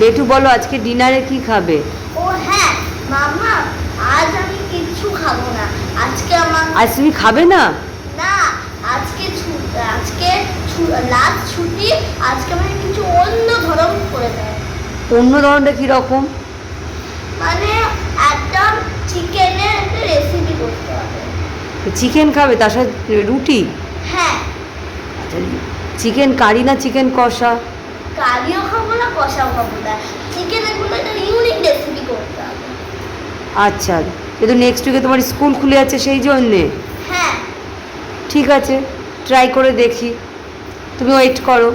বেটু বলো আজকে ডিনারে কি খাবে? ও হ্যাঁ মামা আজ আমি কিচ্ছু খাব না। আজকে আমার আজ তুমি খাবে না? না আজকে আজকে লাস্ট ছুটি আজকে আমাকে কিছু অন্য ধরন করে দেয়। অন্য ধরনটা কীরকম মানে একদম চিকেনের একটা রেসিপি করতে হবে। চিকেন খাবে তার সাথে রুটি? হ্যাঁ। চিকেন কারি না চিকেন কষা? কারিও খাব না কষাও খাব না চিকেনের কোনো একটা ইউনিক রেসিপি করতে হবে। আচ্ছা কিন্তু নেক্সট উইকে তোমার স্কুল খুলে যাচ্ছে সেই জন্যে। হ্যাঁ। ঠিক আছে ট্রাই করে দেখি। তুমি ওয়েট করো।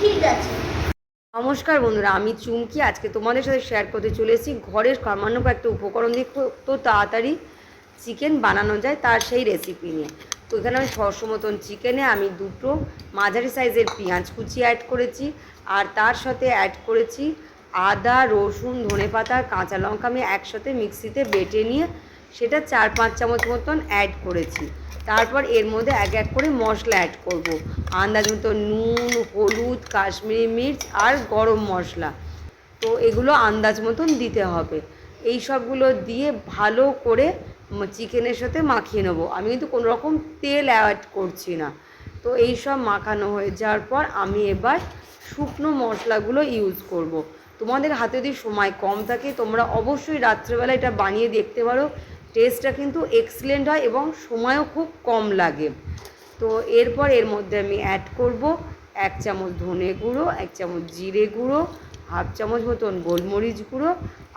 ঠিক আছে। নমস্কার বন্ধুরা আমি চুমকি আজকে তোমাদের সাথে শেয়ার করতে চলে এসেছি। ঘরের সামান্য একটা উপকরণ দিয়ে তো তাড়াতাড়ি চিকেন বানানো যায় তার সেই রেসিপি নিয়ে। তো এখানে আমি ছশো মতন চিকেনে আমি দুটো মাঝারি সাইজের পেঁয়াজ কুচি অ্যাড করেছি আর তার সাথে অ্যাড করেছি আদা, রসুন, ধনেপাতা কাঁচা লঙ্কা আমি একসাথে মিক্সিতে বেটে নিয়ে সেটা চার পাঁচ চামচ মতন অ্যাড করেছি। তারপর এর মধ্যে এক এক করে মশলা অ্যাড করব। আন্দাজ মতো নুন, হলুদ, কাশ্মীরি মির্চ আর গরম মশলা। তো এগুলো আন্দাজ মতন দিতে হবে। এই সবগুলো দিয়ে ভালো করে চিকেনের সাথে মাখিয়ে নেব। আমি কিন্তু কোনো রকম তেল অ্যাড করছি না। তো এই সব মাখানো হয়ে যাওয়ার পর আমি এবার শুকনো মশলাগুলো ইউজ করব। তোমাদের হাতে যদি সময় কম থাকে, তোমরা অবশ্যই রাত্রেবেলা এটা বানিয়ে দেখতে পারো। টেস্টটা কিন্তু এক্সিলেন্ট হয় এবং সময়ও খুব কম লাগে। তো এরপর এর মধ্যে আমি অ্যাড করব এক চামচ ধনে গুঁড়ো, এক চামচ জিরে গুঁড়ো, হাফ চামচ মতন গোলমরিচ গুঁড়ো,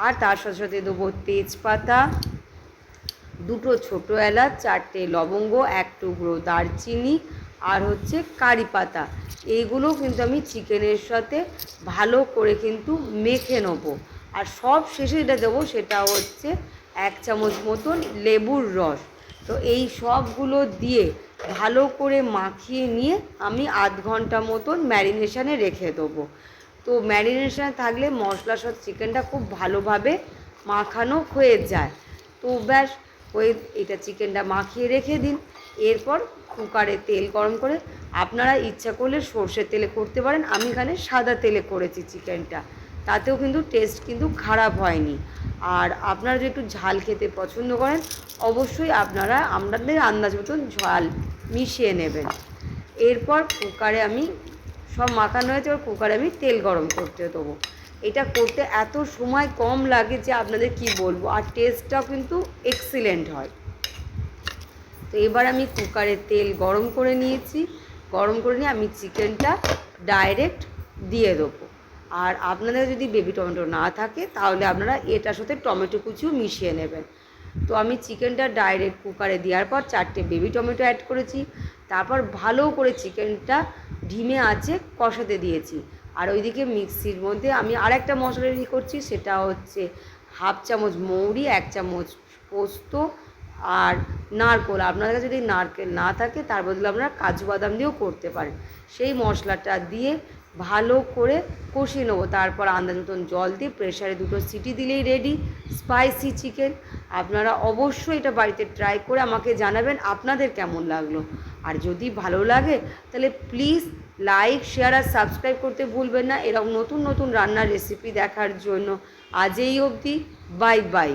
আর তার সাথে সাথে দেবো তেজপাতা দুটো ছোটো এলাচ, চারটে লবঙ্গ, এক টুকরো দারচিনি আর হচ্ছে কারি পাতা। এইগুলো কিন্তু আমি চিকেনের সাথে ভালো করে কিন্তু মেখে নেব। আর সব শেষে যেটা দেবো সেটা হচ্ছে এক চামচ মতন লেবুর রস। তো এই সবগুলো দিয়ে ভালো করে মাখিয়ে নিয়ে আমি আধ ঘণ্টা মতন ম্যারিনেশানে রেখে দেবো। তো ম্যারিনেশানে থাকলে মশলার সাথে চিকেনটা খুব ভালোভাবে মাখানো হয়ে যায়। তো ব্যাস ওই এটা চিকেনটা মাখিয়ে রেখে দিন। এরপর কুকারে তেল গরম করে আপনারা ইচ্ছা করলে সর্ষের তেলে করতে পারেন। আমি এখানে সাদা তেলে করেছি চিকেনটা। তাতেও কিন্তু টেস্ট কিন্তু খারাপ হয়নি। আর আপনারা যদি একটু ঝাল খেতে পছন্দ করেন, অবশ্যই আপনারা আপনাদের আন্দাজ মতন ঝাল মিশিয়ে নেবেন। এরপর কুকারে আমি সব মাখানো হয়েছে, এবার কুকারে আমি তেল গরম করতে দেবো। এটা করতে এত সময় কম লাগে যে আপনাদের কি বলব? আর টেস্টটাও কিন্তু এক্সিলেন্ট হয়। তো এবার আমি কুকারে তেল গরম করে নিয়েছি। গরম করে নিয়ে আমি চিকেনটা ডাইরেক্ট দিয়ে দেবো। আর আপনাদের যদি বেবি টমেটো না থাকে, তাহলে আপনারা এটার সাথে টমেটো কুচিও মিশিয়ে নেবেন। তো আমি চিকেনটা ডাইরেক্ট কুকারে দেওয়ার পর চারটে বেবি টমেটো অ্যাড করেছি। তারপর ভালো করে চিকেনটা ঢিমে আছে, কষাতে দিয়েছি। আর ওইদিকে মিক্সির মধ্যে আমি আর একটা মশলা রেডি করছি, সেটা হচ্ছে হাফ চামচ মৌরি, এক চামচ পোস্ত আর নারকোল। আপনাদের কাছে যদি নারকেল না থাকে, তার বদলে আপনারা কাজু বাদাম দিয়েও করতে পারেন। সেই মশলাটা দিয়ে ভালো করে কষিয়ে নেব। তারপর আন্দাজ মতন জল দিয়ে প্রেশারে দুটো সিটি দিলেই রেডি, স্পাইসি চিকেন। আপনারা অবশ্যই এটা বাড়িতে ট্রাই করে আমাকে জানাবেন আপনাদের কেমন লাগল। আর যদি ভালো লাগে, তাহলে প্লিজ লাইক শেয়ার আর সাবস্ক্রাইব করতে ভুলবেন না। এরকম নতুন নতুন রান্নার রেসিপি দেখার জন্য আজ এই অবধি। Bye bye